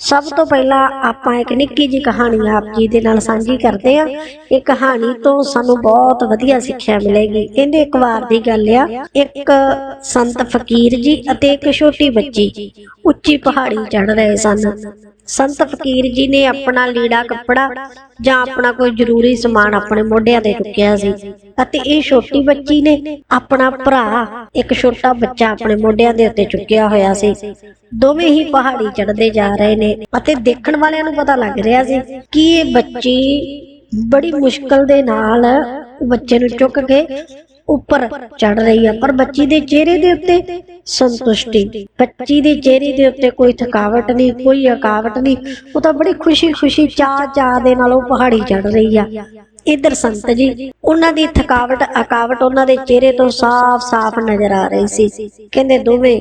ਸਭ ਤੋਂ ਪਹਿਲਾਂ ਆਪਾਂ ਇੱਕ ਨਿੱਕੀ ਜੀ ਕਹਾਣੀ ਆਪ ਜੀ ਦੇ ਨਾਲ ਸਾਂਝੀ ਕਰਦੇ ਹਾਂ। ਇਹ ਕਹਾਣੀ ਤੋਂ ਸਾਨੂੰ ਬਹੁਤ ਵਧੀਆ ਸਿੱਖਿਆ ਮਿਲੇਗੀ। ਕਹਿੰਦੇ ਇੱਕ ਵਾਰ ਦੀ ਗੱਲ ਆ। ਇੱਕ ਸੰਤ ਫਕੀਰ ਜੀ ਅਤੇ ਇੱਕ ਛੋਟੀ ਬੱਚੀ ਉੱਚੀ ਪਹਾੜੀ ਚੜ ਰਹੇ ਸਨ। ਸੰਤ ਫਕੀਰ ਜੀ ਨੇ ਆਪਣਾ ਲੀੜਾ ਕੱਪੜਾ ਜਾਂ ਆਪਣਾ ਕੋਈ ਜ਼ਰੂਰੀ ਸਮਾਨ ਆਪਣੇ ਮੋਢਿਆਂ ਤੇ ਚੁੱਕਿਆ ਸੀ ਅਤੇ ਇਹ ਛੋਟੀ ਬੱਚੀ ਨੇ ਆਪਣਾ ਭਰਾ, ਇੱਕ ਛੋਟਾ ਬੱਚਾ ਆਪਣੇ ਮੋਢਿਆਂ ਦੇ ਉੱਤੇ ਚੁੱਕਿਆ ਹੋਇਆ ਸੀ। ਦੋਵੇਂ ਹੀ ਪਹਾੜੀ ਚੜ੍ਹਦੇ ਜਾ ਰਹੇ ਨੇ ਅਤੇ ਦੇਖਣ ਵਾਲਿਆਂ ਨੂੰ ਪਤਾ ਲੱਗ ਰਿਹਾ ਸੀ ਕਿ ਇਹ ਬੱਚੀ ਬੜੀ ਮੁਸ਼ਕਲ ਦੇ ਨਾਲ ਬੱਚੇ ਨੂੰ ਚੁੱਕ ਕੇ ਉੱਪਰ ਚੜ ਰਹੀ ਹੈ ਪਰ ਬੱਚੀ ਦੇ ਚਿਹਰੇ ਦੇ ਉੱਤੇ ਸੰਤੁਸ਼ਟੀ, ਬੱਚੀ ਦੇ ਚਿਹਰੇ ਦੇ ਉੱਤੇ ਕੋਈ ਥਕਾਵਟ ਨਹੀਂ, ਕੋਈ ਅਕਾਵਟ ਨਹੀਂ। ਉਹ ਤਾਂ ਬੜੀ ਖੁਸ਼ੀ-ਖੁਸ਼ੀ ਚਾਹ-ਚਾਹ ਦੇ ਨਾਲ ਉਹ ਪਹਾੜੀ ਚੜ ਰਹੀ ਆ। ਇਧਰ ਸੰਤ ਜੀ, ਉਹਨਾਂ ਦੀ ਥਕਾਵਟ, ਅਕਾਵਟ ਉਹਨਾਂ ਦੇ ਚਿਹਰੇ ਤੋਂ ਸਾਫ਼-ਸਾਫ਼ ਨਜ਼ਰ ਆ ਰਹੀ ਸੀ। ਕਹਿੰਦੇ ਦੋਵੇਂ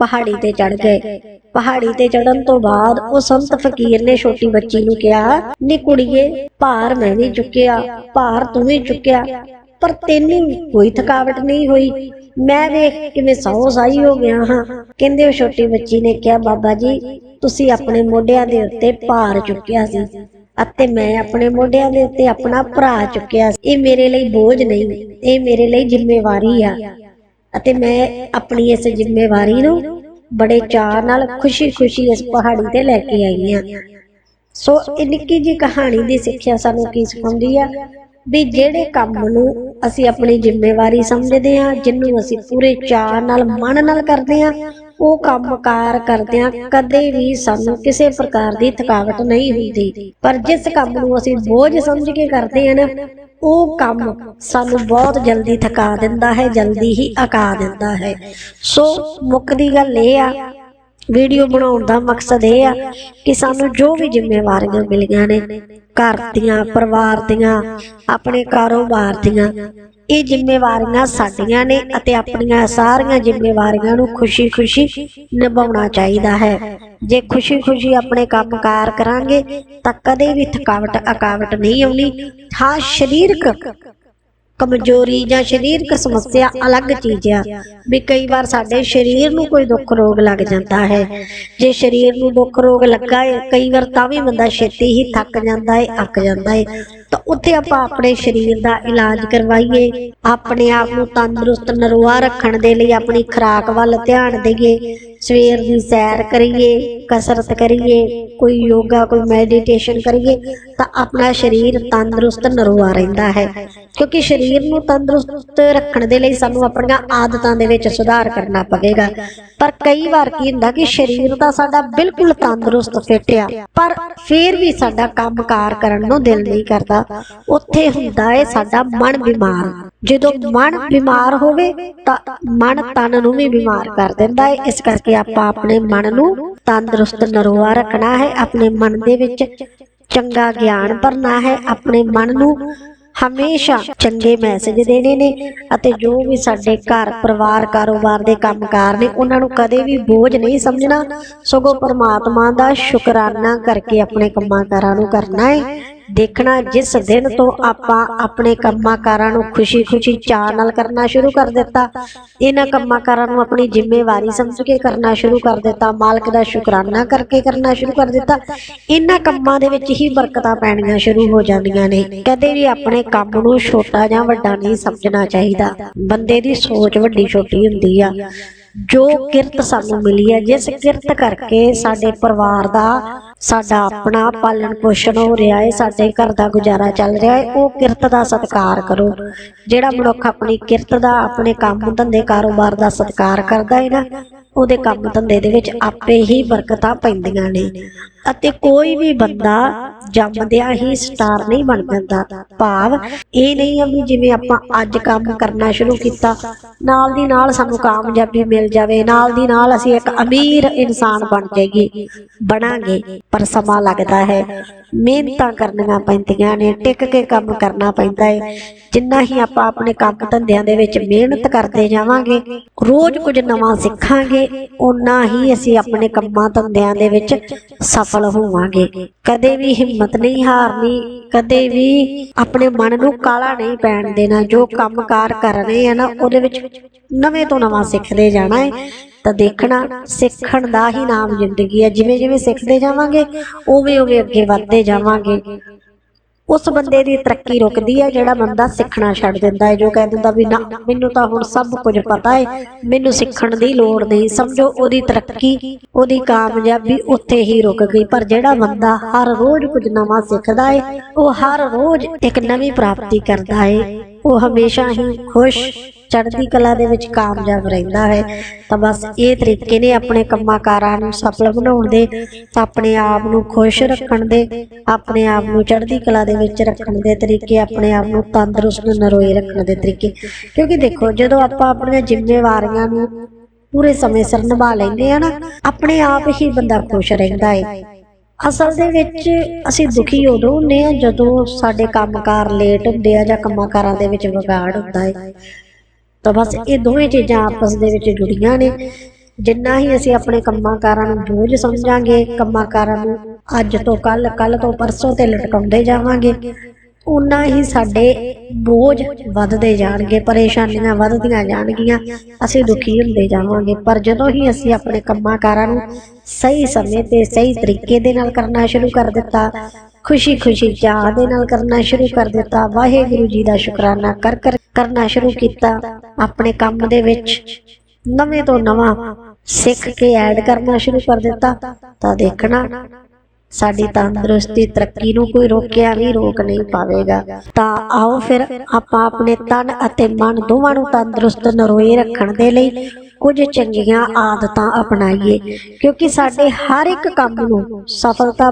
ਪਹਾੜੀ ਤੇ ਚੜ ਗਏ। ਪਹਾੜੀ ਤੇ ਚੜਨ ਤੋਂ ਬਾਅਦ ਉਹ ਸੰਤ ਫਕੀਰ ਨੇ ਛੋਟੀ ਬੱਚੀ ਨੂੰ ਕਿਹਾ, ਨੀ ਕੁੜੀਏ, ਭਾਰ ਮੈਂ ਵੀ ਚੁੱਕਿਆ, ਭਾਰ ਤੂੰ ਵੀ ਚੁੱਕਿਆ, ਪਰ ਤੈਨੂੰ ਕੋਈ ਥਕਾਵਟ ਨਹੀਂ ਹੋਈ। ਮੈਂ ਵੇਖ ਕਿਵੇਂ ਸੌ ਸਾਈ ਹੋ ਗਿਆ ਹਾਂ। ਕਹਿੰਦੇ ਉਹ ਛੋਟੀ ਬੱਚੀ ਨੇ ਕਿਹਾ, ਬਾਬਾ ਜੀ, ਤੁਸੀਂ ਆਪਣੇ ਮੋਢਿਆਂ ਦੇ ਉੱਤੇ ਭਾਰ ਚੁੱਕਿਆ ਸੀ। ਅਤੇ ਮੈਂ ਆਪਣੇ ਮੋਢਿਆਂ ਦੇ ਉੱਤੇ ਆਪਣਾ ਭਰਾ ਚੁੱਕਿਆ ਇਹ ਮੇਰੇ ਲਈ ਬੋਝ ਨਹੀਂ, ਇਹ ਮੇਰੇ ਲਈ ਜ਼ਿੰਮੇਵਾਰੀ ਆ। ਅਤੇ ਮੈਂ ਆਪਣੀ ਇਸ ਜ਼ਿੰਮੇਵਾਰੀ ਨੂੰ ਬੜੇ ਚਾਅ ਨਾਲ, ਖੁਸ਼ੀ-ਖੁਸ਼ੀ ਇਸ ਪਹਾੜੀ ਤੇ ਲੈ ਕੇ ਆਈ ਹਾਂ। ਸੋ ਇਹ ਨਿੱਕੀ ਜੀ ਕਹਾਣੀ ਦੀ ਸਿੱਖਿਆ ਸਾਨੂੰ ਕੀ ਸਿਖਾਉਂਦੀ ਆ? ਵੀ ਜਿਹੜੇ ਕੰਮ ਨੂੰ ਅਸੀਂ ਆਪਣੀ ਜ਼ਿੰਮੇਵਾਰੀ ਸਮਝਦੇ ਹਾਂ, ਜਿਹਨੂੰ ਅਸੀਂ ਪੂਰੇ ਚਾਅ ਨਾਲ, ਮਨ ਨਾਲ ਕਰਦੇ ਹਾਂ ਉਹ ਕੰਮਕਾਰ ਕਰਦਿਆਂ ਕਦੇ ਵੀ ਸਾਨੂੰ ਕਿਸੇ ਪ੍ਰਕਾਰ ਦੀ ਥਕਾਵਟ ਨਹੀਂ ਹੁੰਦੀ। ਪਰ ਜਿਸ ਕੰਮ ਨੂੰ ਅਸੀਂ ਬੋਝ ਸਮਝ ਕੇ ਕਰਦੇ ਹਾਂ ਨਾ, ਉਹ ਕੰਮ ਸਾਨੂੰ ਬਹੁਤ ਜਲਦੀ ਥਕਾ ਦਿੰਦਾ ਹੈ, ਜਲਦੀ ਹੀ ਅਕਾ ਦਿੰਦਾ ਹੈ। ਸੋ ਮੁੱਖ ਦੀ ਗੱਲ ਇਹ ਆ, ਵੀਡੀਓ ਬਣਾਉਣ ਦਾ ਮਕਸਦ ਇਹ ਆ ਕਿ ਸਾਨੂੰ ਜੋ ਵੀ ਜ਼ਿੰਮੇਵਾਰੀਆਂ ਮਿਲੀਆਂ ਨੇ, ਘਰ ਦੀਆਂ, ਪਰਿਵਾਰ ਦੀਆਂ, ਆਪਣੇ ਕਾਰੋਬਾਰ ਦੀਆਂ ਇਹ ਜ਼ਿੰਮੇਵਾਰੀਆਂ ਸਾਡੀਆਂ ਨੇ ਅਤੇ ਆਪਣੀਆਂ ਸਾਰੀਆਂ ਜ਼ਿੰਮੇਵਾਰੀਆਂ ਨੂੰ ਖੁਸ਼ੀ-ਖੁਸ਼ੀ ਨਿਭਾਉਣਾ ਚਾਹੀਦਾ ਹੈ। ਜੇ ਖੁਸ਼ੀ-ਖੁਸ਼ੀ ਆਪਣੇ ਕੰਮਕਾਰ ਕਰਾਂਗੇ, ਤਾਂ ਕਦੇ ਵੀ ਥਕਾਵਟ, ਅਕਾਵਟ ਨਹੀਂ ਆਉਣੀ। ਹਾਂ, ਸਰੀਰਕ ਕਮਜ਼ੋਰੀ ਜਾਂ ਸਰੀਰਕ ਸਮੱਸਿਆ ਅਲੱਗ ਚੀਜ਼ ਆ। ਵੀ ਕਈ ਵਾਰ ਸਾਡੇ ਸਰੀਰ ਨੂੰ ਕੋਈ ਦੁੱਖ ਰੋਗ ਲੱਗ ਜਾਂਦਾ ਹੈ। ਜੇ ਸਰੀਰ ਨੂੰ ਦੁੱਖ ਰੋਗ ਲੱਗਾ ਹੈ ਕਈ ਵਾਰ ਤਾਂ ਵੀ ਬੰਦਾ ਛੇਤੀ ਹੀ ਥੱਕ ਜਾਂਦਾ ਹੈ ਅੱਕ ਜਾਂਦਾ ਹੈ ਤਾਂ ਉੱਥੇ ਆਪਾਂ ਆਪਣੇ ਸਰੀਰ ਦਾ ਇਲਾਜ ਕਰਵਾਈਏ। ਆਪਣੇ ਆਪ ਨੂੰ ਤੰਦਰੁਸਤ ਨਰੋਆ ਰੱਖਣ ਦੇ ਲਈ ਆਪਣੀ ਖੁਰਾਕ ਵੱਲ ਧਿਆਨ ਦੇਈਏ। ਸਵੇਰ ਦੀ ਸੈਰ ਕਰੀਏ, ਕਸਰਤ ਕਰੀਏ, ਕੋਈ ਯੋਗਾ, ਕੋਈ ਮੈਡੀਟੇਸ਼ਨ ਕਰੀਏ, ਤਾਂ ਆਪਣਾ ਸਰੀਰ ਤੰਦਰੁਸਤ ਨਰੋਆ ਰਹਿੰਦਾ ਹੈ। ਕਿਉਂਕਿ ਸਰੀਰ ਨੂੰ ਤੰਦਰੁਸਤ ਰੱਖਣ ਦੇ ਲਈ ਸਾਨੂੰ ਆਪਣੀਆਂ ਆਦਤਾਂ ਦੇ ਵਿੱਚ ਸੁਧਾਰ ਕਰਨਾ ਪਵੇਗਾ। ਪਰ ਕਈ ਵਾਰ ਕੀ ਹੁੰਦਾ ਕਿ ਸਰੀਰ ਤਾਂ ਸਾਡਾ ਬਿਲਕੁਲ ਤੰਦਰੁਸਤ, ਫਿੱਟ ਆ, ਪਰ ਫੇਰ ਵੀ ਸਾਡਾ ਕੰਮਕਾਰ ਕਰਨ ਨੂੰ ਦਿਲ ਨਹੀਂ ਕਰਦਾ। ਉੱਥੇ ਹੁੰਦਾ ਹੈ ਸਾਡਾ ਮਨ ਬਿਮਾਰ। ਜਦੋਂ ਮਨ ਬਿਮਾਰ ਹੋਵੇ ਤਾਂ ਮਨ ਤਨ ਨੂੰ ਵੀ ਬਿਮਾਰ ਕਰ ਦਿੰਦਾ ਹੈ ਇਸ ਕਰਕੇ ਆਪਾਂ ਆਪਣੇ ਮਨ ਨੂੰ ਤੰਦਰੁਸਤ ਨਰੋਆ ਰੱਖਣਾ ਹੈ। ਆਪਣੇ ਮਨ ਦੇ ਵਿੱਚ ਚੰਗਾ ਗਿਆਨ ਭਰਨਾ ਹੈ। ਆਪਣੇ ਮਨ ਨੂੰ ਹਮੇਸ਼ਾ ਚੰਗੇ ਮੈਸੇਜ ਦੇਣੇ ਨੇ ਅਤੇ ਜੋ ਵੀ ਸਾਡੇ ਘਰ ਪਰਿਵਾਰ, ਕਾਰੋਬਾਰ ਦੇ ਕੰਮਕਾਰ ਨੇ, ਉਹਨਾਂ ਨੂੰ ਕਦੇ ਵੀ ਬੋਝ ਨਹੀਂ ਸਮਝਣਾ। ਸਗੋਂ ਪਰਮਾਤਮਾ ਦਾ ਸ਼ੁਕਰਾਨਾ ਕਰਕੇ ਆਪਣੇ ਕੰਮਾਂ ਕਾਰਾਂ ਨੂੰ ਕਰਨਾ ਹੈ ਦੇਖਣਾ ਜਿਸ ਦਿਨ ਤੋਂ ਆਪਾਂ ਆਪਣੇ ਕੰਮਾਂ ਕਾਰਾਂ ਨੂੰ ਖੁਸ਼ੀ-ਖੁਸ਼ੀ ਚਾਅ ਨਾਲ ਕਰਨਾ ਸ਼ੁਰੂ ਕਰ ਦਿੱਤਾ, ਇਹਨਾਂ ਕੰਮਾਂ ਕਾਰਾਂ ਨੂੰ ਆਪਣੀ ਜ਼ਿੰਮੇਵਾਰੀ ਸਮਝ ਕੇ ਕਰਨਾ ਸ਼ੁਰੂ ਕਰ ਦਿੱਤਾ, ਮਾਲਕ ਦਾ ਸ਼ੁਕਰਾਨਾ ਕਰਕੇ ਕਰਨਾ ਸ਼ੁਰੂ ਕਰ ਦਿੱਤਾ, ਇਹਨਾਂ ਕੰਮਾਂ ਦੇ ਵਿੱਚ ਹੀ ਬਰਕਤਾਂ ਪੈਣੀਆਂ ਸ਼ੁਰੂ ਹੋ ਜਾਂਦੀਆਂ ਨੇ। ਕਦੇ ਵੀ ਆਪਣੇ ਕੰਮ ਨੂੰ ਛੋਟਾ ਜਾਂ ਵੱਡਾ ਨਹੀਂ ਸਮਝਣਾ ਚਾਹੀਦਾ। ਬੰਦੇ ਦੀ ਸੋਚ ਵੱਡੀ ਛੋਟੀ ਹੁੰਦੀ ਆ। ਜੋ ਕਿਰਤ ਸਾਨੂੰ ਮਿਲੀ ਹੈ, ਜਿਸ ਕਿਰਤ ਕਰਕੇ ਸਾਡੇ ਪਰਿਵਾਰ ਦਾ, ਸਾਡਾ ਆਪਣਾ ਪਾਲਣ ਪੋਸ਼ਣ ਹੋ ਰਿਹਾ ਹੈ, ਸਾਡੇ ਘਰ ਦਾ ਗੁਜ਼ਾਰਾ ਚੱਲ ਰਿਹਾ ਹੈ, ਉਹ ਕਿਰਤ ਦਾ ਸਤਿਕਾਰ ਕਰੋ। ਜਿਹੜਾ ਮਨੁੱਖ ਆਪਣੀ ਕਿਰਤ ਦਾ, ਆਪਣੇ ਕੰਮ ਧੰਦੇ ਕਾਰੋਬਾਰ ਦਾ ਸਤਿਕਾਰ ਕਰਦਾ ਹੈ ਨਾ, ਉਹਦੇ ਕੰਮ ਧੰਦੇ ਦੇ ਵਿੱਚ ਆਪੇ ਹੀ ਬਰਕਤਾਂ ਪੈਂਦੀਆਂ ਨੇ। ਅਤੇ ਕੋਈ ਵੀ ਬੰਦਾ ਜੰਮਦਿਆਂ ਹੀ ਸਟਾਰ ਨਹੀਂ ਬਣ ਜਾਂਦਾ ਭਾਵ ਇਹ ਨਹੀਂ ਆ ਵੀ ਜਿਵੇਂ ਆਪਾਂ ਅੱਜ ਕੰਮ ਕਰਨਾ ਸ਼ੁਰੂ ਕੀਤਾ, ਨਾਲ ਦੀ ਨਾਲ ਸਾਨੂੰ ਕਾਮਯਾਬੀ ਮਿਲ ਜਾਵੇ, ਨਾਲ ਦੀ ਨਾਲ ਅਸੀਂ ਇੱਕ ਅਮੀਰ ਇਨਸਾਨ ਬਣ ਜਾਈਏ, ਬਣਾਂਗੇ, ਪਰ ਸਮਾਂ ਲੱਗਦਾ ਹੈ। ਮਿਹਨਤਾਂ ਕਰਨੀਆਂ ਪੈਂਦੀਆਂ ਨੇ, ਟਿਕ ਕੇ ਕੰਮ ਕਰਨਾ ਪੈਂਦਾ ਹੈ। ਜਿੰਨਾ ਹੀ ਆਪਾਂ ਆਪਣੇ ਕੰਮ ਧੰਦਿਆਂ ਦੇ ਵਿੱਚ ਮਿਹਨਤ ਕਰਦੇ ਜਾਵਾਂਗੇ, ਰੋਜ਼ ਕੁਝ ਨਵਾਂ ਸਿੱਖਾਂਗੇ ਉਨਾ ਹੀ ਅਸੀਂ ਆਪਣੇ ਕੰਮਾਂ ਧੰਦਿਆਂ ਦੇ ਵਿੱਚ ਸਫਲ ਸਫਲ ਹੋਵਾਂਗੇ। ਕਦੇ ਵੀ ਹਿੰਮਤ ਨਹੀਂ ਹਾਰਨੀ ਕਦੇ ਵੀ ਆਪਣੇ ਮਨ ਨੂੰ ਕਾਲਾ ਨਹੀਂ ਪੈਣ ਦੇਣਾ। ਜੋ ਕੰਮਕਾਰ ਕਰ ਰਹੇ ਆ ਨਾ, ਉਹਦੇ ਵਿੱਚ ਨਵੇਂ ਤੋਂ ਨਵਾਂ ਸਿੱਖਦੇ ਜਾਣਾ ਹੈ ਤਾਂ ਦੇਖਣਾ, ਸਿੱਖਣ ਦਾ ਹੀ ਨਾਮ ਜ਼ਿੰਦਗੀ ਹੈ ਜਿਵੇਂ ਜਿਵੇਂ ਸਿੱਖਦੇ ਜਾਵਾਂਗੇ ਉਵੇਂ ਉਵੇਂ ਅੱਗੇ ਵੱਧਦੇ ਜਾਵਾਂਗੇ। ਉਸ ਬੰਦੇ ਦੀ ਤਰੱਕੀ ਰੁਕਦੀ ਹੈ, ਜਿਹੜਾ ਬੰਦਾ ਸਿੱਖਣਾ ਛੱਡ ਦਿੰਦਾ ਹੈ, ਜੋ ਕਹਿ ਦਿੰਦਾ ਵੀ ਨਾ, ਮੈਨੂੰ ਤਾਂ ਹੁਣ ਸਭ ਕੁਝ ਪਤਾ ਹੈ, ਮੈਨੂੰ ਸਿੱਖਣ ਦੀ ਲੋੜ ਨਹੀਂ। ਸਮਝੋ, ਉਹਦੀ ਤਰੱਕੀ, ਉਹਦੀ ਕਾਮਯਾਬੀ ਉੱਥੇ ਹੀ ਰੁਕ ਗਈ। ਪਰ ਜਿਹੜਾ ਬੰਦਾ ਹਰ ਰੋਜ਼ ਕੁਝ ਨਵਾਂ ਸਿੱਖਦਾ ਹੈ, ਉਹ ਹਰ ਰੋਜ਼ ਇੱਕ ਨਵੀਂ ਪ੍ਰਾਪਤੀ ਕਰਦਾ ਹੈ। ਉਹ ਹਮੇਸ਼ਾ ਹੀ ਖੁਸ਼, ਚੜ੍ਹਦੀ ਕਲਾ ਦੇ ਵਿੱਚ ਕਾਮਯਾਬ ਰਹਿੰਦਾ ਹੈ। ਤਾਂ ਬਸ ਇਹ ਤਰੀਕੇ ਨੇ ਆਪਣੇ ਕੰਮਾਂ ਨੂੰ ਸਫਲ ਬਣਾਉਣ ਦੇ ਆਪਣੇ ਆਪ ਨੂੰ ਖੁਸ਼ ਰੱਖਣ ਦੇ, ਆਪਣੇ ਆਪ ਨੂੰ ਚੜ੍ਹਦੀ ਕਲਾ ਦੇ ਵਿੱਚ ਰੱਖਣ ਦੇ ਤਰੀਕੇ, ਆਪਣੇ ਆਪ ਨੂੰ ਤੰਦਰੁਸਤ, ਨਰੋਏ ਰੱਖਣ ਦੇ ਤਰੀਕੇ। ਕਿਉਂਕਿ ਦੇਖੋ, ਜਦੋਂ ਆਪਾਂ ਆਪਣੀਆਂ ਜ਼ਿੰਮੇਵਾਰੀਆਂ ਨੂੰ ਪੂਰੇ ਸਮੇਂ ਸਿਰ ਨਿਭਾ ਲੈਂਦੇ ਆ ਨਾ, ਆਪਣੇ ਆਪ ਹੀ ਬੰਦਾ ਖੁਸ਼ ਰਹਿੰਦਾ ਹੈ ਅਸਲ ਦੇ ਵਿੱਚ ਅਸੀਂ ਦੁਖੀ ਉਦੋਂ ਹੁੰਦੇ ਆ ਜਦੋਂ ਸਾਡੇ ਕੰਮਕਾਰ ਲੇਟ ਹੁੰਦੇ ਆ ਜਾਂ ਕੰਮਾਂ-ਕਾਰਾਂ ਦੇ ਵਿੱਚ ਵਿਗਾੜ ਹੁੰਦਾ ਹੈ ਤਾਂ ਬਸ ਇਹ ਦੋਵੇਂ ਚੀਜ਼ਾਂ ਆਪਸ ਦੇ ਵਿੱਚ ਜੁੜੀਆਂ ਨੇ। ਜਿੰਨਾ ਹੀ ਅਸੀਂ ਆਪਣੇ ਕੰਮਾਂ-ਕਾਰਾਂ ਨੂੰ ਬੋਝ ਸਮਝਾਂਗੇ, ਕੰਮਾਂ-ਕਾਰਾਂ ਨੂੰ ਅੱਜ ਤੋਂ ਕੱਲ ਕੱਲ ਤੋਂ ਪਰਸੋਂ ਤੇ ਲਟਕਾਉਂਦੇ ਜਾਵਾਂਗੇ ਉਨਾ ਹੀ ਸਾਡੇ ਬੋਝ ਵੱਧਦੇ ਜਾਣਗੇ, ਪਰੇਸ਼ਾਨੀਆਂ ਵੱਧਦੀਆਂ ਜਾਣਗੀਆਂ, ਅਸੀਂ ਦੁਖੀ ਹੁੰਦੇ ਜਾਵਾਂਗੇ। ਪਰ ਜਦੋਂ ਹੀ ਅਸੀਂ ਆਪਣੇ ਕੰਮਾਂ-ਕਾਰਾਂ ਨੂੰ ਸਹੀ ਸਮੇਂ ਤੇ ਸਹੀ ਤਰੀਕੇ ਦੇ ਨਾਲ ਕਰਨਾ ਸ਼ੁਰੂ ਕਰ ਦਿੱਤਾ ਖੁਸ਼ੀ ਖੁਸ਼ੀ ਚਾਹ ਦੇ ਨਾਲ ਕਰਨਾ ਸ਼ੁਰੂ ਕਰ ਦਿੱਤਾ, ਵਾਹਿਗੁਰੂ ਜੀ ਦਾ ਸ਼ੁਕਰਾਨਾ ਕਰ ਕਰ ਕਰਨਾ ਸ਼ੁਰੂ ਕੀਤਾ, ਆਪਣੇ ਕੰਮ ਦੇ ਵਿੱਚ ਨਵੇਂ ਤੋਂ ਨਵਾਂ ਸਿੱਖ ਕੇ ਐਡ ਕਰਨਾ ਸ਼ੁਰੂ ਕਰ ਦਿੱਤਾ, ਤਾਂ ਦੇਖਣਾ ਸਾਡੀ ਤੰਦਰੁਸਤੀ ਤਰੱਕੀ ਨੂੰ ਕੋਈ ਰੋਕਿਆ ਨਹੀਂ ਰੋਕ ਨਹੀਂ ਪਾਵੇਗਾ। ਤਾਂ ਆਓ ਫਿਰ ਆਪਾਂ ਆਪਣੇ ਤਨ ਅਤੇ ਮਨ ਦੋਵਾਂ ਨੂੰ ਤੰਦਰੁਸਤ ਨਰੋਏ ਰੱਖਣ ਦੇ ਲਈ ਕੁਝ ਚੰਗੀਆਂ ਆਦਤਾਂ ਅਪਣਾਈਏ, ਕਿਉਂਕਿ ਸਾਡੇ ਹਰ ਇੱਕ ਕੰਮ ਨੂੰ ਸਫਲਤਾ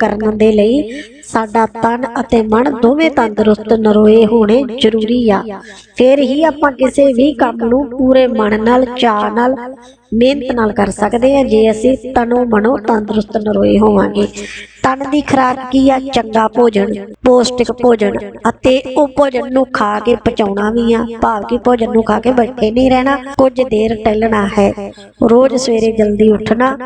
ਕਰਨ ਦੇ ਲਈ ਸਾਡਾ ਤਨ ਅਤੇ ਮਨ ਦੋਵੇਂ ਤੰਦਰੁਸਤ ਨਰੋਏ ਹੋਣੇ ਜ਼ਰੂਰੀ ਆ। ਫਿਰ ਹੀ ਆਪਾਂ ਕਿਸੇ ਵੀ ਕੰਮ ਨੂੰ ਪੂਰੇ ਮਨ ਨਾਲ, ਚਾਅ ਨਾਲ, ਮਿਹਨਤ ਨਾਲ ਕਰ ਸਕਦੇ ਹਾਂ ਜੇ ਅਸੀਂ ਤਨੋ ਮਨੋ ਤੰਦਰੁਸਤ ਨਰੋਏ ਹੋਵਾਂਗੇ। ਤਨ ਦੀ ਖੁਰਾਕ ਕੀ ਆ, ਚੰਗਾ ਭੋਜਨ, ਪੌਸ਼ਟਿਕ ਭੋਜਨ ਅਤੇ ਉਹ ਭੋਜਨ ਨੂੰ ਖਾ ਕੇ ਪਚਾਉਣਾ ਵੀ ਆ। ਭਾਵ ਕਿ ਭੋਜਨ ਨੂੰ ਖਾ ਕੇ ਬੈਠੇ ਨਹੀਂ ਰਹਿਣਾ, ਕੁਝ ਦੇਰ ਟਹਿਲਣਾ ਹੈ। ਰੋਜ਼ ਸਵੇਰੇ ਜਲਦੀ ਉੱਠਣਾ,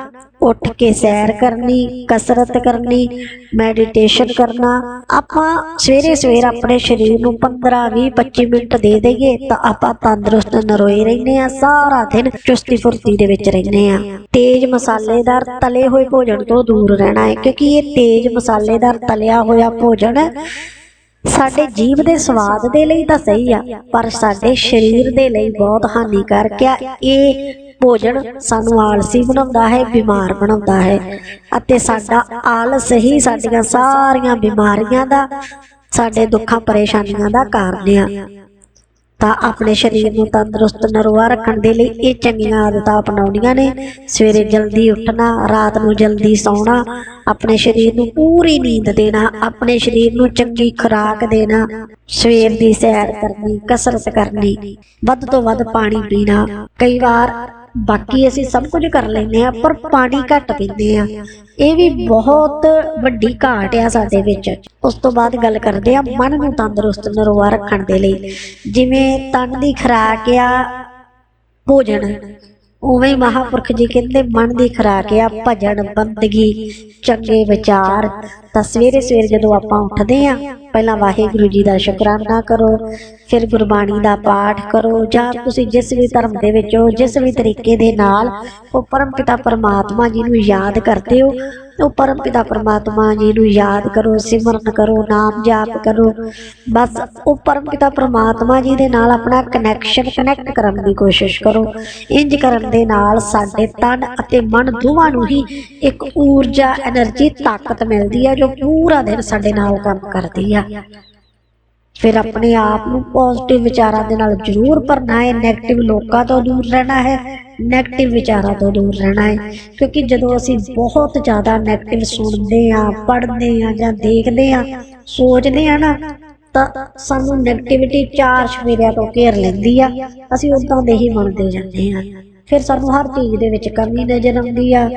ਉੱਠ ਕੇ ਸੈਰ ਕਰਨੀ, ਕਸਰਤ ਕਰਨੀ ਮੈਡੀਟੇਸ਼ਨ ਕਰਨਾ। ਆਪਾਂ ਸਵੇਰੇ ਸਵੇਰ ਆਪਣੇ ਸਰੀਰ ਨੂੰ 15 20 25 ਮਿੰਟ ਦੇ ਦਈਏ ਤਾਂ ਆਪਾਂ ਤੰਦਰੁਸਤ ਨਰੋਏ ਰਹਿੰਦੇ ਆ ਸਾਰਾ ਦਿਨ ਚੁਸਤੀ ਫੁਰਤੀ ਦੇ ਵਿੱਚ ਰਹਿੰਦੇ ਆ ਤੇਜ਼ ਮਸਾਲੇਦਾਰ ਤਲੇ ਹੋਏ ਭੋਜਨ ਤੋਂ ਦੂਰ ਰਹਿਣਾ ਹੈ, ਕਿਉਂਕਿ ਇਹ ਤੇਜ਼ ਮਸਾਲੇਦਾਰ ਤਲਿਆ ਹੋਇਆ ਭੋਜਨ ਸਾਡੇ ਜੀਵ ਦੇ ਸਵਾਦ ਦੇ ਲਈ ਤਾਂ ਸਹੀ ਆ, ਪਰ ਸਾਡੇ ਸਰੀਰ ਦੇ ਲਈ ਬਹੁਤ ਹਾਨੀਕਾਰਕ ਆ। ਇਹ ਭੋਜਨ ਸਾਨੂੰ ਆਲਸੀ ਬਣਾਉਂਦਾ ਹੈ, ਬਿਮਾਰ ਬਣਾਉਂਦਾ ਹੈ ਅਤੇ ਸਾਡਾ ਆਲਸ ਹੀ ਸਾਡੀਆਂ ਸਾਰੀਆਂ ਬਿਮਾਰੀਆਂ ਦਾ, ਸਾਡੇ ਦੁੱਖਾਂ ਪਰੇਸ਼ਾਨੀਆਂ ਦਾ ਕਾਰਨ ਆ। ਤਾਂ ਆਪਣੇ ਸਰੀਰ ਨੂੰ ਤੰਦਰੁਸਤ ਨਰੋਆ ਰੱਖਣ ਦੇ ਲਈ ਇਹ ਚੰਗੀਆਂ ਆਦਤਾਂ ਅਪਣਾਉਣੀਆਂ ਨੇ। ਸਵੇਰੇ ਜਲਦੀ ਉੱਠਣਾ, ਰਾਤ ਨੂੰ ਜਲਦੀ ਸੌਣਾ ਆਪਣੇ ਸਰੀਰ ਨੂੰ ਪੂਰੀ ਨੀਂਦ ਦੇਣਾ, ਆਪਣੇ ਸਰੀਰ ਨੂੰ ਚੰਗੀ ਖੁਰਾਕ ਦੇਣਾ, ਸਵੇਰ ਦੀ ਸੈਰ ਕਰਨੀ, ਕਸਰਤ ਕਰਨੀ, ਵੱਧ ਤੋਂ ਵੱਧ ਪਾਣੀ ਪੀਣਾ। ਕਈ ਵਾਰ ਬਾਕੀ ਅਸੀਂ ਸਭ ਕੁਝ ਕਰ ਲੈਂਦੇ ਆ ਪਰ ਪਾਣੀ ਘੱਟ ਪੀਂਦੇ ਆ ਇਹ ਵੀ ਬਹੁਤ ਵੱਡੀ ਘਾਟ ਆ ਸਾਡੇ ਵਿੱਚ। ਉਸ ਤੋਂ ਬਾਅਦ ਗੱਲ ਕਰਦੇ ਆ ਮਨ ਨੂੰ ਤੰਦਰੁਸਤ, ਨਰੋਆ ਰੱਖਣ ਦੇ ਲਈ। ਜਿਵੇਂ ਤਨ ਦੀ ਖੁਰਾਕ ਆ, ਭੋਜਨ। ਉਵੇਂ ਹੀ ਮਹਾਪੁਰਖ ਜੀ ਕਹਿੰਦੇ ਮਨ ਦੀ ਖੁਰਾਕ ਆ ਭਜਨ ਬੰਦਗੀ ਚੰਗੇ ਵਿਚਾਰ। ਤਾਂ ਸਵੇਰੇ ਸਵੇਰ ਜਦੋਂ ਆਪਾਂ ਉੱਠਦੇ ਆਂ ਪਹਿਲਾਂ ਵਾਹਿਗੁਰੂ ਜੀ ਦਾ ਸ਼ੁਕਰਾਨਾ ਕਰੋ, ਫਿਰ ਗੁਰਬਾਣੀ ਦਾ ਪਾਠ ਕਰੋ, ਜਾਂ ਤੁਸੀਂ ਜਿਸ ਵੀ ਧਰਮ ਦੇ ਵਿੱਚ ਹੋ, ਜਿਸ ਵੀ ਤਰੀਕੇ ਦੇ ਨਾਲ ਉਹ ਪਰਮ ਪਿਤਾ ਪਰਮਾਤਮਾ ਜੀ ਨੂੰ ਯਾਦ ਕਰਦੇ ਹੋ, ਉਹ ਪਰਮ ਪਿਤਾ ਪਰਮਾਤਮਾ ਜੀ ਨੂੰ ਯਾਦ ਕਰੋ, ਸਿਮਰਨ ਕਰੋ, ਨਾਮ ਜਾਪ ਕਰੋ, ਬਸ ਉਹ ਪਰਮ ਪਿਤਾ ਪਰਮਾਤਮਾ ਜੀ ਦੇ ਨਾਲ ਆਪਣਾ ਕਨੈਕਸ਼ਨ ਕਨੈਕਟ ਕਰਨ ਦੀ ਕੋਸ਼ਿਸ਼ ਕਰੋ। ਇੰਜ ਕਰਨ ਦੇ ਨਾਲ ਸਾਡੇ ਤਨ ਅਤੇ ਮਨ ਦੋਵਾਂ ਨੂੰ ਹੀ ਇੱਕ ਊਰਜਾ એનર્ਜੀ ਤਾਕਤ ਮਿਲਦੀ ਹੈ ਜੋ ਪੂਰਾ ਦਿਨ ਸਾਡੇ ਨਾਲ ਕੰਮ ਕਰਦੀ ਆ। ਫਿਰ ਆਪਣੇ ਆਪ ਨੂੰ ਪੋਜ਼ਿਟਿਵ ਵਿਚਾਰਾਂ ਦੇ ਨਾਲ ਜ਼ਰੂਰ ਭਰਨਾ ਹੈ। 네ਗੇਟਿਵ ਲੋਕਾਂ ਤੋਂ ਦੂਰ ਰਹਿਣਾ ਹੈ। 네ਗੇਟਿਵ ਵਿਚਾਰਾਂ ਤੋਂ ਦੂਰ ਰਹਿਣਾ ਹੈ। ਕਿਉਂਕਿ ਜਦੋਂ ਅਸੀਂ ਬਹੁਤ ਜ਼ਿਆਦਾ 네ਗੇਟਿਵ ਸੁਣਦੇ ਆ ਪੜ੍ਹਦੇ ਆ ਜਾਂ ਦੇਖਦੇ ਆ ਸੋਚਦੇ ਆ ਨਾ, ਤਾਂ ਸਾਨੂੰ 네ਗੇਟਿਵਿਟੀ ਚਾਰ ਸ਼ਵੇਰਿਆਂ ਤੋਂ ਘੇਰ ਲੈਂਦੀ ਆ। ਅਸੀਂ ਉਦਾਂ ਦੇ ਹੀ ਬਣਦੇ ਜਾਂਦੇ ਆ ਫਿਰ ਸਾਨੂੰ ਹਰ ਚੀਜ਼ ਦੇ ਵਿੱਚ ਕਮੀ ਨਜ਼ਰ ਆਉਂਦੀ ਆ।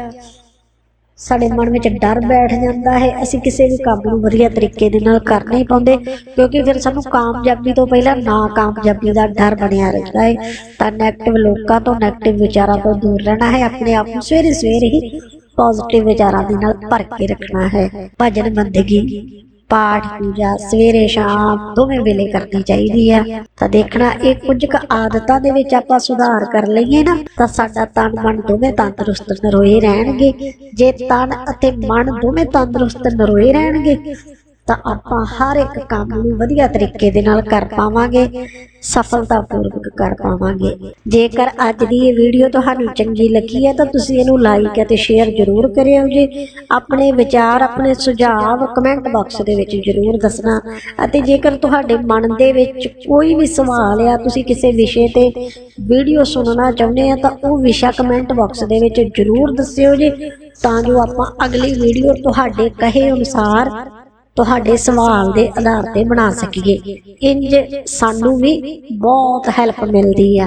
ਸਾਡੇ ਮਨ ਵਿੱਚ ਡਰ ਬੈਠ ਜਾਂਦਾ ਹੈ, ਅਸੀਂ ਕਿਸੇ ਵੀ ਕੰਮ ਨੂੰ ਵਧੀਆ ਤਰੀਕੇ ਦੇ ਨਾਲ ਕਰ ਨਹੀਂ ਪਾਉਂਦੇ, ਕਿਉਂਕਿ ਫਿਰ ਸਾਨੂੰ ਕਾਮਯਾਬੀ ਤੋਂ ਪਹਿਲਾਂ ਨਾ ਕਾਮਯਾਬੀ ਦਾ ਡਰ ਬਣਿਆ ਰਹਿੰਦਾ ਹੈ। ਤਾਂ 네ਗੇਟਿਵ ਲੋਕਾਂ ਤੋਂ 네ਗੇਟਿਵ ਵਿਚਾਰਾਂ ਤੋਂ ਦੂਰ ਰਹਿਣਾ ਹੈ, ਆਪਣੇ ਆਪ ਨੂੰ ਸਵੇਰੇ ਸਵੇਰੇ ਹੀ ਪੋਜ਼ਿਟਿਵ ਵਿਚਾਰਾਂ ਦੇ ਨਾਲ ਭਰ ਕੇ ਰੱਖਣਾ ਹੈ। ਭਜਨ ਬੰਦਗੀ ਪਾਠ ਪੂਜਾ ਸਵੇਰੇ ਸ਼ਾਮ ਦੋਵੇਂ ਵੇਲੇ ਕਰਨੀ ਚਾਹੀਦੀ ਹੈ ਤਾਂ ਦੇਖਣਾ, ਇਹ ਕੁਝ ਕੁ ਆਦਤਾਂ ਦੇ ਵਿੱਚ ਆਪਾਂ ਸੁਧਾਰ ਕਰ ਲਈਏ ਨਾ, ਤਾਂ ਸਾਡਾ ਤਨ ਮਨ ਦੋਵੇਂ ਤੰਦਰੁਸਤ ਨਰੋਏ ਰਹਿਣਗੇ। ਜੇ ਤਨ ਅਤੇ ਮਨ ਦੋਵੇਂ ਤੰਦਰੁਸਤ ਨਰੋਏ ਰਹਿਣਗੇ ਤਾਂ ਆਪਾਂ ਹਰ ਇੱਕ ਕੰਮ ਨੂੰ ਵਧੀਆ ਤਰੀਕੇ ਦੇ ਨਾਲ ਕਰ ਪਾਵਾਂਗੇ ਸਫਲਤਾਪੂਰਵਕ ਕਰ ਪਾਵਾਂਗੇ। ਜੇਕਰ ਅੱਜ ਦੀ ਇਹ ਵੀਡੀਓ ਤੁਹਾਨੂੰ ਚੰਗੀ ਲੱਗੀ ਹੈ, ਤਾਂ ਤੁਸੀਂ ਇਹਨੂੰ ਲਾਈਕ ਅਤੇ ਸ਼ੇਅਰ ਜ਼ਰੂਰ ਕਰਿਓ ਜੀ। ਆਪਣੇ ਵਿਚਾਰ, ਆਪਣੇ ਸੁਝਾਅ ਕਮੈਂਟ ਬਾਕਸ ਦੇ ਵਿੱਚ ਜ਼ਰੂਰ ਦੱਸਣਾ। ਅਤੇ ਜੇਕਰ ਤੁਹਾਡੇ ਮਨ ਦੇ ਵਿੱਚ ਕੋਈ ਵੀ ਸਵਾਲ ਆ, ਤੁਸੀਂ ਕਿਸੇ ਵਿਸ਼ੇ ਤੇ ਵੀਡੀਓ ਸੁਣਨਾ ਚਾਹੁੰਦੇ ਆ, ਤਾਂ ਉਹ ਵਿਸ਼ਾ ਕਮੈਂਟ ਬਾਕਸ ਦੇ ਵਿੱਚ ਜ਼ਰੂਰ ਦੱਸਿਓ ਜੀ। ਤਾਂ ਜੋ ਆਪਾਂ ਅਗਲੀ ਵੀਡੀਓ ਤੁਹਾਡੇ ਕਹੇ ਅਨੁਸਾਰ ਤੁਹਾਡੇ ਸਵਾਲ ਦੇ ਆਧਾਰ ਤੇ ਬਣਾ ਸਕੀਏ। ਇੰਜ ਸਾਨੂੰ ਵੀ ਬਹੁਤ ਹੈਲਪ ਮਿਲਦੀ ਆ।